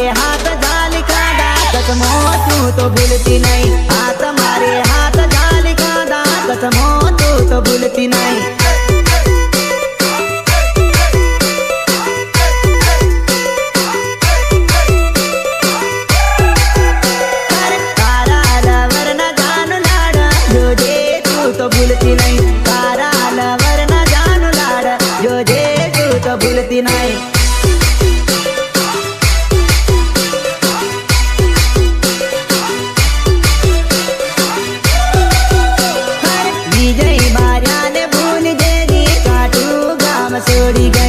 मारे हाथ जाल खादा कसमो तू तो भूलती नहीं। हाथ मारे, हाथ जाल खादा कसमो तू तो भूलती नहीं। तो भूलती नहीं। तारा लवर ना जानू जो जे तू तो भूलती नहीं। そりが